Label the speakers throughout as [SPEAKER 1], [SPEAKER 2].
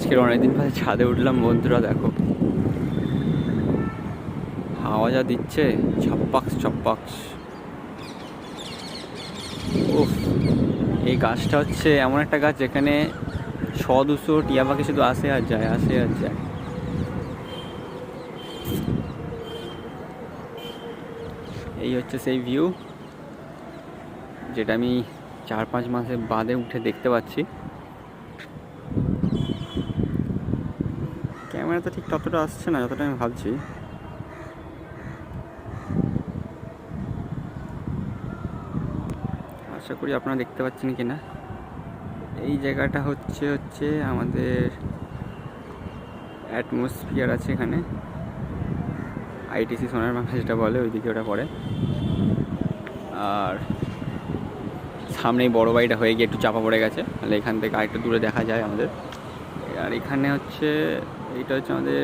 [SPEAKER 1] আজকের অনেকদিন পরে ছাদে উঠলাম বন্ধুরা, দেখো। হাওয়া যা দিচ্ছে, ছপ্পাক্স ছপ্পাক্স। উফ, এই গাছটা হচ্ছে এমন একটা গাছ যেখানে শ দুশো টিয়া পাখি শুধু আসে আর যায়, আসে আর যায়। এই হচ্ছে সেই ভিউ যেটা আমি চার পাঁচ মাসের বাদে উঠে দেখতে পাচ্ছি। ক্যামেরা তো ঠিক ততটা আসছে না, যতটা আমি ভাবছি। আশা করি আপনারা দেখতে পাচ্ছেন কি না এই জায়গাটা হচ্ছে হচ্ছে আমাদের অ্যাটমসফিয়ার আছে এখানে। আইটিসি সোনার বাংলা যেটা বলে, ওইদিকে ওটা পড়ে। আর সামনেই বড় বাড়িটা হয়ে গিয়ে একটু চাপা পড়ে গেছে। তাহলে এখান থেকে আরেকটু দূরে দেখা যায় আমাদের। আর এখানে হচ্ছে, এইটা হচ্ছে আমাদের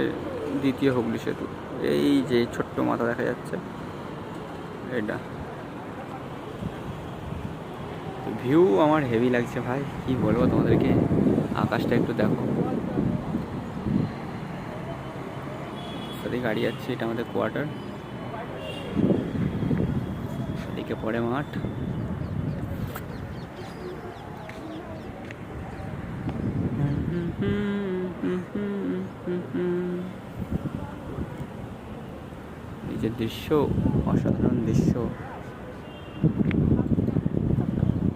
[SPEAKER 1] দ্বিতীয় হুগলি সেতু। এই যে ছোট্ট মাথা দেখা যাচ্ছে এটা ভিউ আমার হেভি লাগছে ভাই, কি বলব তোমাদেরকে? আকাশটা একটু দেখো। সাথে গাড়ি যাচ্ছে, এটা আমাদের কোয়ার্টার এদিকে পড়ে মাঠ। যে দৃশ্য, অসাধারণ দৃশ্য।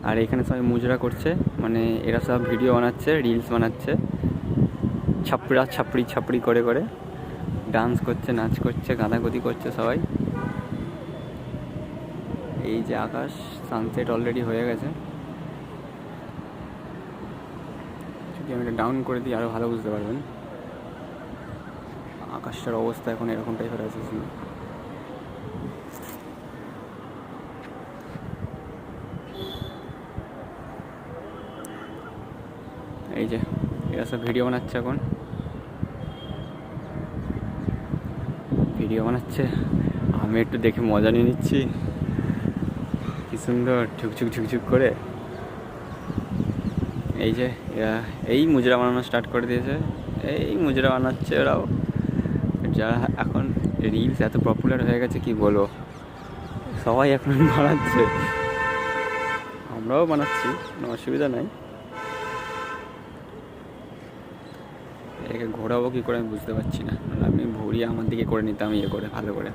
[SPEAKER 1] আর এখানে সবাই মুজরা করছে মানে এরা সব ভিডিও বানাচ্ছে রিলস বানাচ্ছে। ছাপড়া, ছাপড়ি ছাপড়ি করে করে। ডান্স করছে, নাচ করছে গাঁদাগতি করছে সবাই। এই যে আকাশ সানসেট অলরেডি হয়ে গেছে। যদি আমি এটা ডাউন করে দিই আরও ভালো বুঝতে পারবেন। আকাশটার অবস্থা এখন এরকম টাইপের আছে। এই যে এরা সব ভিডিও বানাচ্ছে এখন। ভিডিও বানাচ্ছে। আমি একটু দেখে মজা নিয়ে নিচ্ছি। কি সুন্দর ঝুকঝুক ঝুকঝুক করে। এই যে, এরা এই মুজরা বানানো স্টার্ট করে দিয়েছে। এই মুজরা বানাচ্ছে ওরাও। যারা এখন রিলস এত পপুলার হয়ে গেছে, কি বলো সবাই এখন বানাচ্ছে। আমরাও বানাচ্ছি, কোনো অসুবিধা নাই। একে ঘোরাবো কী করে আমি বুঝতে পারছি না। আমি ভরি আমার দিকে করে নিতাম ইয়ে করে, ভালো করে।